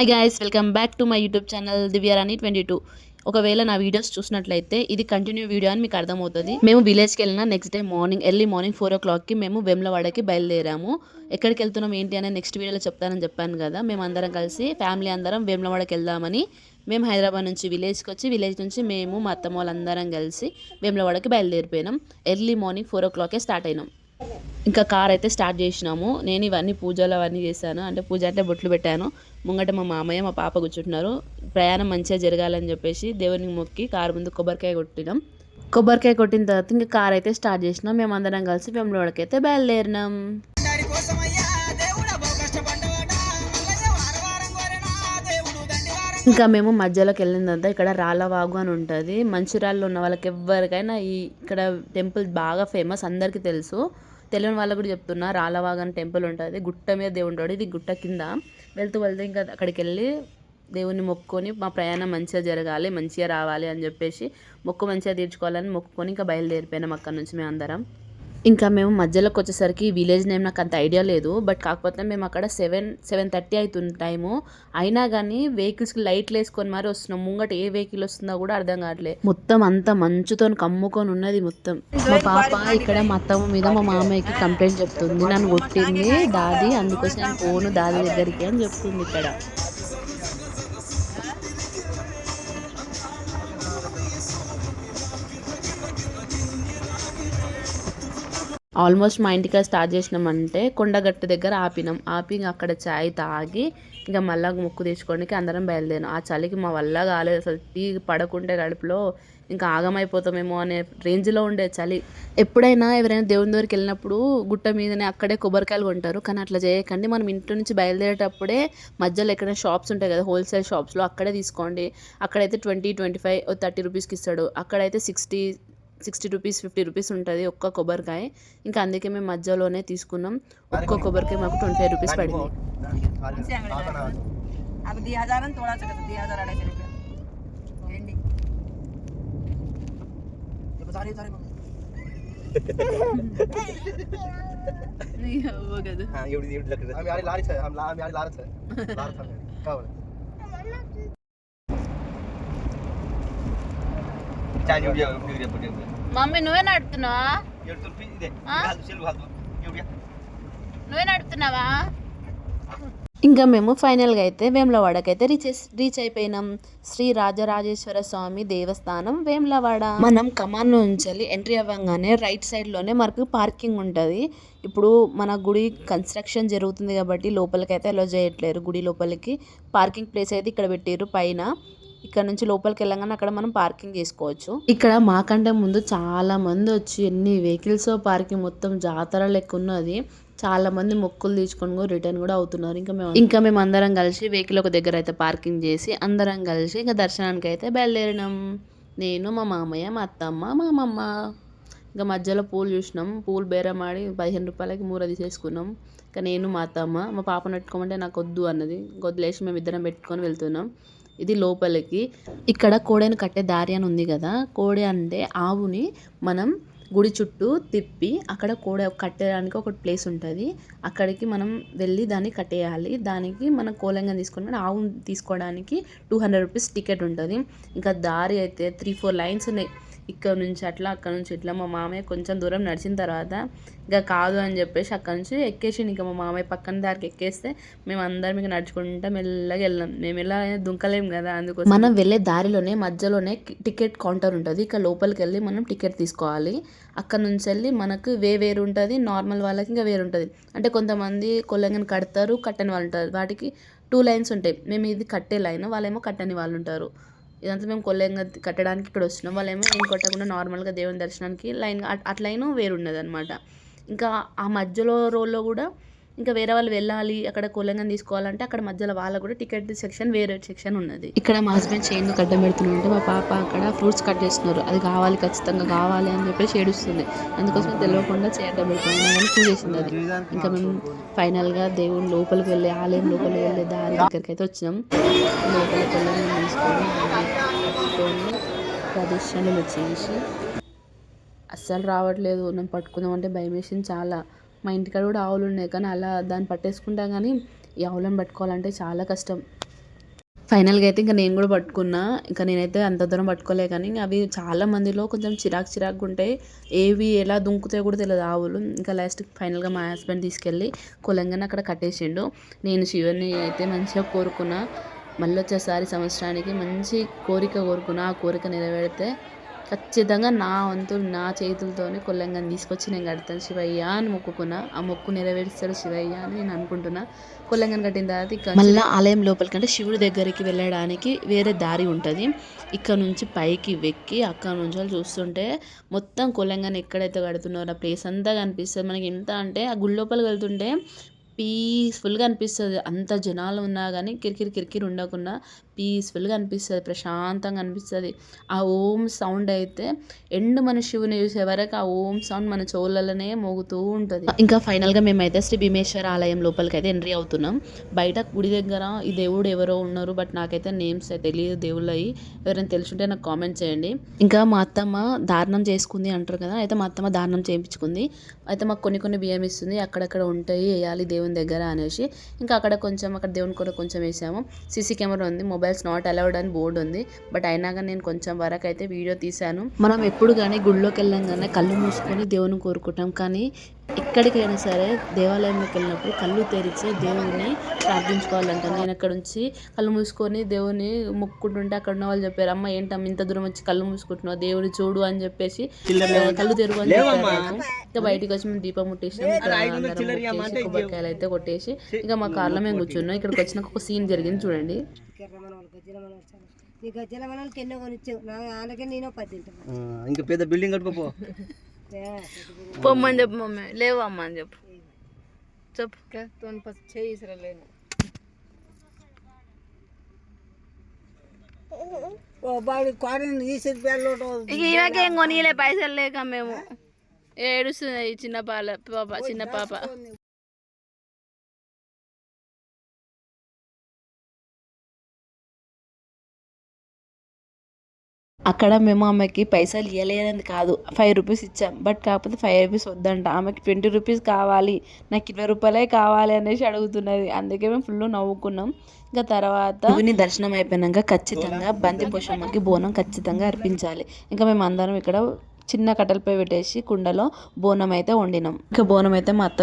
Hi guys welcome back to my YouTube channel Divyarani twenty two ఒకవేళ నా videos చూసినట్లయితే ఇది కంటిన్యూ వీడియో అని మీకు అర్థమవుతుంది. మేము విలేజ్కి వెళ్ళిన next day morning early morning four ఓ క్లాక్కి మేము వెమ్లవాడకి బయలుదేరాము. ఎక్కడికి వెళ్తున్నాం ఏంటి అనే నెక్స్ట్ వీడియోలో చెప్తానని చెప్పాను కదా. మేము అందరం కలిసి ఫ్యామిలీ అందరం వేములవాడకి వెళ్దామని మేము హైదరాబాద్ నుంచి విలేజ్కి వచ్చి విలేజ్ నుంచి మేము మా అత్తమ్మ వాళ్ళందరం కలిసి వేములవాడకి బయలుదేరిపోయినాం. ఎర్లీ మార్నింగ్ ఫోర్ ఓ క్లాకే స్టార్ట్ అయినాం. ఇంకా కార్ అయితే స్టార్ట్ చేసినాము. నేను ఇవన్నీ పూజలు అవన్నీ చేశాను. అంటే పూజ అంటే బొట్లు పెట్టాను. ముంగట మా మామయ్య మా పాప కూర్చుంటున్నారు. ప్రయాణం మంచిగా జరగాలని చెప్పేసి దేవునికి మొక్కి కారు ముందు కొబ్బరికాయ కొట్టినాం. కొబ్బరికాయ కొట్టిన తర్వాత ఇంకా కార్ అయితే స్టార్ట్ చేసినాం. మేము అందరం కలిసి మేము అయితే బయలుదేరినాం. ఇంకా మేము మధ్యలోకి వెళ్ళిందంతా ఇక్కడ రాళ్ళవాగు అని ఉంటుంది. మంచిర్యాలలో ఉన్న వాళ్ళకి ఎవరికైనా ఈ ఇక్కడ టెంపుల్ బాగా ఫేమస్ అందరికీ తెలుసు. తెలియని వాళ్ళకు కూడా చెప్తున్నా రాళ్ళవాగన్ టెంపుల్ ఉంటుంది గుట్ట మీద దేవుడు ఇది గుట్ట కింద. వెళ్తూ వెళ్తూ ఇంకా అక్కడికి వెళ్ళి దేవుని మొక్కుకొని మా ప్రయాణం మంచిగా జరగాలి మంచిగా రావాలి అని చెప్పేసి మొక్కు మంచిగా తీర్చుకోవాలని మొక్కుకొని ఇంకా బయలుదేరిపోయినాం అక్కడ నుంచి మేము అందరం ఇంకా మేము మధ్యలోకి వచ్చేసరికి విలేజ్ నేమ్ నాకు అంత ఐడియా లేదు బట్ కాకపోతే మేము అక్కడ సెవెన్ సెవెన్ థర్టీ అవుతుంది టైము. అయినా కానీ వెహికల్స్కి లైట్లు వేసుకొని మరి వస్తున్నాం. ముంగట ఏ వెహికల్ వస్తుందో కూడా అర్థం కావట్లేదు మొత్తం అంతా మంచుతో కమ్ముకొని ఉన్నది మొత్తం. మా పాప ఇక్కడ మా అత్తమ్మ మీద మా మామయ్యకి కంప్లైంట్ చెప్తుంది. నన్ను కొట్టింది దాది అందుకోసం నేను పోను దాది దగ్గరికి అని చెప్తుంది ఇక్కడ. ఆల్మోస్ట్ మా ఇంటికి స్టార్ట్ చేసినామంటే కొండగట్టు దగ్గర ఆపినాం. ఆపి అక్కడ చాయ్ తాగి ఇంకా మళ్ళా ముక్కు తీసుకోవడానికి అందరం బయలుదేరాం ఆ చలికి మా వల్ల కాలేదు. అసలు టీ పడకుంటే కడుపులో ఇంకా ఆగమైపోతామేమో అనే రేంజ్లో ఉండే చలి. ఎప్పుడైనా ఎవరైనా దేవుని దగ్గరికి వెళ్ళినప్పుడు గుట్ట మీదనే అక్కడే కొబ్బరికాయలు కొంటారు. కానీ అట్లా చేయకండి. మనం ఇంటి నుంచి బయలుదేరేటప్పుడే మధ్యలో ఎక్కడైనా షాప్స్ ఉంటాయి కదా హోల్సేల్ షాప్స్లో అక్కడే తీసుకోండి. అక్కడైతే ట్వంటీ ట్వంటీ ఫైవ్ థర్టీ రూపీస్కి ఇస్తాడు. అక్కడైతే sixty sixty rupees fifty rupees ఉంటుంది ఒక్క కొబ్బరికాయ ఇంకా అందుకే మేము మధ్యలోనే తీసుకున్నాం ఒక్క కొబ్బరికాయ మాకు ట్వంటీ ఫైవ్ రూపీస్ పడింది से अंगड़े का మమ్మీ నువ్వే నడుపుతున్నావా? నువ్వే నడుపుతున్నావా? ఇంకా మేము ఫైనల్గా అయితే వేములవాడకైతే రీచ్ రీచ్ అయిపోయినాం. శ్రీ రాజరాజేశ్వర స్వామి దేవస్థానం వేములవాడ. మనం కమాన్ నుంచి ఎంట్రీ అవ్వగానే రైట్ సైడ్లోనే మనకు పార్కింగ్ ఉంటుంది. ఇప్పుడు మన గుడి కన్స్ట్రక్షన్ జరుగుతుంది కాబట్టి లోపలికైతే అలో చేయట్లేరు. గుడి లోపలికి పార్కింగ్ ప్లేస్ అయితే ఇక్కడ పెట్టారు పైన. ఇక్కడ నుంచి లోపలికి వెళ్ళగానే అక్కడ మనం పార్కింగ్ చేసుకోవచ్చు. ఇక్కడ మాకంటే ముందు చాలా మంది వచ్చి ఎన్ని వెహికల్స్ పార్కింగ్ మొత్తం జాతర లెక్క ఉన్నది. చాలా మంది మొక్కులు తీసుకొని కూడా రిటర్న్ కూడా అవుతున్నారు. ఇంకా మేము ఇంకా మేము అందరం కలిసి వెహికల్ ఒక దగ్గర అయితే పార్కింగ్ చేసి అందరం కలిసి ఇంకా దర్శనానికి అయితే బయలుదేరినాం. నేను మా మామయ్య మా అత్తమ్మ మా అమ్మమ్మ. ఇంకా మధ్యలో పూలు చూసినాం. పూలు బేరం ఆడి పదిహేను రూపాయలకి మూర తీసేసుకున్నాం. ఇంకా నేను మా అత్తమ్మ మా పాపను పెట్టుకోమంటే నాకు వద్దు అన్నది. వదిలేసి మేము ఇద్దరం పెట్టుకొని వెళ్తున్నాం. ఇది లోపలికి. ఇక్కడ కోడెను కట్టే దారి అని ఉంది కదా. కోడె అంటే ఆవుని మనం గుడి చుట్టూ తిప్పి అక్కడ కోడ కట్టడానికి ఒక ప్లేస్ ఉంటుంది. అక్కడికి మనం వెళ్ళి దాన్ని కట్టేయాలి. దానికి మనం కోలంగా తీసుకుని ఆవు తీసుకోవడానికి టూ హండ్రెడ్ రూపీస్ టికెట్ ఉంటుంది. ఇంకా దారి అయితే త్రీ ఫోర్ లైన్స్ ఉన్నాయి. ఇక్కడ నుంచి అట్లా అక్కడ నుంచి ఇట్లా. మా మామయ్య కొంచెం దూరం నడిచిన తర్వాత ఇంకా కాదు అని చెప్పేసి అక్కడ నుంచి ఎక్కేసి ఇంకా మా మామయ్య పక్కన దారికి ఎక్కేస్తే మేము అందరం ఇంకా నడుచుకుంటా మెల్లగా వెళ్ళాం. మేము ఎలా దుంకలేం కదా అందుకోసం. మనం వెళ్ళే దారిలోనే మధ్యలోనే టికెట్ కౌంటర్ ఉంటుంది. ఇక లోపలికి వెళ్ళి మనం టికెట్ తీసుకోవాలి. అక్కడ నుంచి వెళ్ళి మనకు వే వేరు ఉంటుంది. నార్మల్ వాళ్ళకి ఇంకా వేరు ఉంటుంది. అంటే కొంతమంది కొల్లంగని కడతారు కట్టని వాళ్ళు ఉంటారు. వాటికి టూ లైన్స్ ఉంటాయి. మేము ఇది కట్టే లైన్ వాళ్ళేమో కట్టని వాళ్ళు ఉంటారు. ఇదంతా మేము కొల్లంగా కట్టడానికి ఇక్కడ వస్తున్నాం. వాళ్ళేమో ఏం కొట్టకుండా నార్మల్గా దేవుని దర్శనానికి లైన్ అట్లయినా వేరు ఉన్నది అనమాట ఇంకా ఆ మధ్యలో రోల్లో కూడా ఇంకా వేరే వాళ్ళు వెళ్ళాలి అక్కడ కొలంగం తీసుకోవాలంటే అక్కడ మధ్యలో వాళ్ళకు కూడా టికెట్ సెక్షన్ వేరే సెక్షన్ ఉన్నది. ఇక్కడ మా హస్బెండ్ చైన్ కట్టం పెడుతుంటే మా పాప అక్కడ ఫ్రూట్స్ కట్ చేస్తున్నారు. అది కావాలి ఖచ్చితంగా కావాలి అని చెప్పేసి ఏడుస్తుంది. అందుకోసం తెలియకుండా చేయడం అడ్డం పెడుతుంది చూసేసింది అది. ఇంకా మేము ఫైనల్గా దేవుని లోపలికి వెళ్ళి ఆలయం లోపలికి వెళ్ళే దారి దగ్గరికి అయితే వచ్చినాం. లోపలికి వెళ్ళి తీసుకొని ప్రదర్శనలు చేసి. అస్సలు రావట్లేదు. నన్ను పట్టుకుందామంటే భయం వేసింది చాలా. మా ఇంటికాడ కూడా ఆవులు ఉన్నాయి కానీ అలా దాన్ని పట్టేసుకుంటాం కానీ ఈ ఆవులను పట్టుకోవాలంటే చాలా కష్టం. ఫైనల్గా అయితే ఇంకా నేను కూడా పట్టుకున్నా. ఇంకా నేనైతే అంత దూరం పట్టుకోలే కానీ అవి చాలా మందిలో కొంచెం చిరాకు చిరాకుగా ఉంటాయి ఏవి ఎలా దుంకుతాయో కూడా తెలియదు ఆవులు. ఇంకా లాస్ట్ ఫైనల్గా మా హస్బెండ్ తీసుకెళ్ళి కులంగానే అక్కడ కట్టేసిండు. నేను శివుని అయితే మంచిగా కోరుకున్నా. మళ్ళీ వచ్చేసారి సంవత్సరానికి మంచి కోరిక కోరుకున్నా ఆ కోరిక నెరవేరితే ఖచ్చితంగా నా వంతు నా చేతులతోనే కొల్లంగాని తీసుకొచ్చి నేను కడతాను శివయ్య అని మొక్కుకున్నా. ఆ మొక్కు నెరవేరుస్తాడు శివయ్య అని నేను అనుకుంటున్నా. కొల్లంగాని కట్టిన తర్వాత ఇక్కడ మళ్ళీ ఆలయం లోపలికంటే శివుడి దగ్గరికి వెళ్ళడానికి వేరే దారి ఉంటుంది. ఇక్కడ నుంచి పైకి వెక్కి అక్కడ నుంచి వాళ్ళు చూస్తుంటే మొత్తం కొల్లంగాని ఎక్కడైతే కడుతున్నారో ఆ ప్లేస్ అంతా కనిపిస్తుంది. మనకి ఎంత అంటే ఆ గుడి లోపలికి వెళ్తుంటే పీస్ఫుల్గా అనిపిస్తుంది. అంత జనాలు ఉన్నా కానీ కిరికిరి కిరికిరి ఉండకుండా పీస్ఫుల్గా అనిపిస్తుంది. ప్రశాంతంగా అనిపిస్తుంది. ఆ ఓం సౌండ్ అయితే ఎండు మన శివుని చూసే వరకు ఆ ఓం సౌండ్ మన చెవులలోనే మోగుతూ ఉంటుంది. ఇంకా ఫైనల్గా మేమైతే శ్రీ భీమేశ్వర ఆలయం లోపలికి అయితే ఎంట్రీ అవుతున్నాం. బయట గుడి దగ్గర ఈ దేవుడు ఎవరో ఉన్నారు బట్ నాకైతే నేమ్స్ తెలియదు దేవుళ్ళు అయ్యి ఎవరైనా తెలుసుంటే నాకు కామెంట్ చేయండి. ఇంకా మా అత్తమ్మ దారుణం చేసుకుంది అంటారు కదా అయితే మా అత్తమ్మ దారుణం చేయించుకుంది. అయితే మాకు కొన్ని కొన్ని బియ్యం ఇస్తుంది. అక్కడక్కడ ఉంటాయి వేయాలి దేవుని దగ్గర అనేసి. ఇంకా అక్కడ కొంచెం అక్కడ దేవుని కూడా కొంచెం వేసాము. సీసీ కెమెరా ఉంది. మొబైల్స్ నాట్ అలౌడ్ అని బోర్డు ఉంది. బట్ అయినా కానీ నేను కొంచెం వరకు అయితే వీడియో తీశాను. మనం ఎప్పుడు కానీ గుడిలోకి కానీ కళ్ళు మూసుకొని దేవుని కోరుకుంటాం. కానీ ఎక్కడికైనా సరే దేవాలయంలోకి వెళ్ళినప్పుడు కళ్ళు తెరిచి దేవుని ప్రార్థించుకోవాలంట నేను అక్కడ నుంచి కళ్ళు మూసుకొని దేవుని మొక్కుంటుంటే అక్కడ ఉన్న వాళ్ళు చెప్పారు అమ్మ ఏంటమ్మ ఇంత దూరం వచ్చి కళ్ళు మూసుకుంటున్నావు? దేవుని చూడు అని చెప్పేసి కళ్ళు తెరుగు అని చెప్పారు. ఇంకా బయటికి వచ్చి మేము దీపం ముట్టేసినాం. ముట్టేసి కొబ్బరికాయలు అయితే కొట్టేసి ఇంకా మా కార్లో మేము కూర్చున్నాం. ఇక్కడికి వచ్చినాక ఒక సీన్ జరిగింది చూడండి. ఇంకా పెద్ద బిల్డింగ్ కట్టుకోపో పొమ్మని చెప్పు మమ్మీ. లేవు అమ్మ అని చెప్పు. చెప్పు. చేయి ఇసరలేను ఓ బాడి క్వారెంట్ తీసి రూపాయలు ఇక ఈమెకేం కొనియలే పైసలు లేక మేము. ఏడుస్తుంది చిన్న పాల పాప చిన్న పాప. అక్కడ మేము ఆమెకి పైసలు ఇవ్వలేదని కాదు ఫైవ్ రూపీస్ ఇచ్చాం. బట్ కాకపోతే ఫైవ్ రూపీస్ వద్దంట. ఆమెకి ట్వంటీ రూపీస్ కావాలి. నాకు ఇరవై రూపాయలే కావాలి అనేసి అడుగుతున్నది. అందుకే మేము ఫుల్ నవ్వుకున్నాం. ఇంకా తర్వాత శివుని దర్శనం అయిపోయినాక ఖచ్చితంగా బంతి పోషమ్మకి బోనం ఖచ్చితంగా అర్పించాలి. ఇంకా మేము అందరం ఇక్కడ చిన్న కట్టెలపై పెట్టేసి కుండలో బోనం అయితే వండినాం. ఇంకా బోనం అయితే మా అత్త